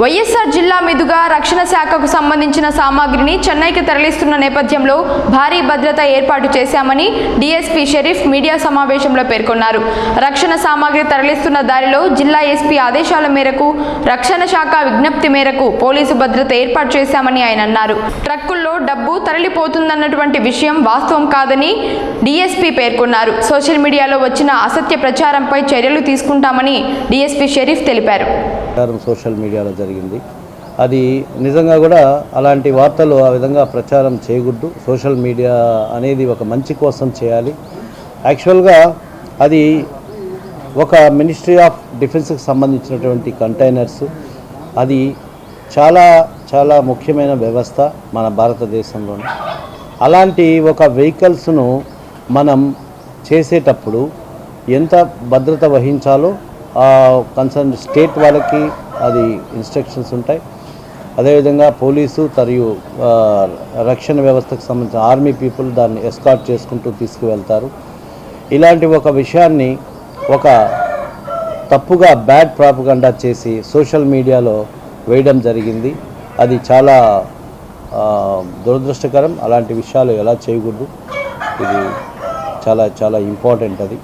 వైఎస్ఆర్ జిల్లా మీదుగా రక్షణ శాఖకు సంబంధించిన సామాగ్రిని చెన్నైకి తరలిస్తున్న నేపథ్యంలో భారీ భద్రత ఏర్పాటు చేశామని డీఎస్పీ షరీఫ్ మీడియా సమావేశంలో పేర్కొన్నారు. రక్షణ సామాగ్రి తరలిస్తున్న దారిలో జిల్లా ఎస్పీ ఆదేశాల మేరకు రక్షణ శాఖ విజ్ఞప్తి మేరకు పోలీసు భద్రత ఏర్పాటు చేశామని ఆయన అన్నారు. ట్రక్కుల్లో డబ్బు తరలిపోతుందన్నటువంటి విషయం వాస్తవం కాదని డీఎస్పీ పేర్కొన్నారు. సోషల్ మీడియాలో వచ్చిన అసత్య ప్రచారంపై చర్యలు తీసుకుంటామని డీఎస్పీ షరీఫ్ తెలిపారు. ప్రచారం సోషల్ మీడియాలో జరిగింది. అది నిజంగా కూడా అలాంటి వార్తలు ఆ విధంగా ప్రచారం చేయకూడదు. సోషల్ మీడియా అనేది ఒక మంచి కోసం చేయాలి. యాక్చువల్గా అది ఒక మినిస్ట్రీ ఆఫ్ డిఫెన్స్కి సంబంధించినటువంటి కంటైనర్స్. అది చాలా చాలా ముఖ్యమైన వ్యవస్థ మన భారతదేశంలోనే. అలాంటి ఒక వెహికల్స్ను మనం చేసేటప్పుడు ఎంత భద్రత వహించాలో కన్సర్న్ స్టేట్ వాళ్ళకి అది ఇన్స్ట్రక్షన్స్ ఉంటాయి. అదేవిధంగా పోలీసు మరియు రక్షణ వ్యవస్థకు సంబంధించిన ఆర్మీ పీపుల్ దాన్ని ఎస్కాట్ చేసుకుంటూ తీసుకువెళ్తారు. ఇలాంటి ఒక విషయాన్ని ఒక తప్పుగా బ్యాడ్ ప్రాపగండా చేసి సోషల్ మీడియాలో వేయడం జరిగింది. అది చాలా దురదృష్టకరం. అలాంటి విషయాలు ఎలా చేయకూడదు? ఇది చాలా చాలా ఇంపార్టెంట్ అది.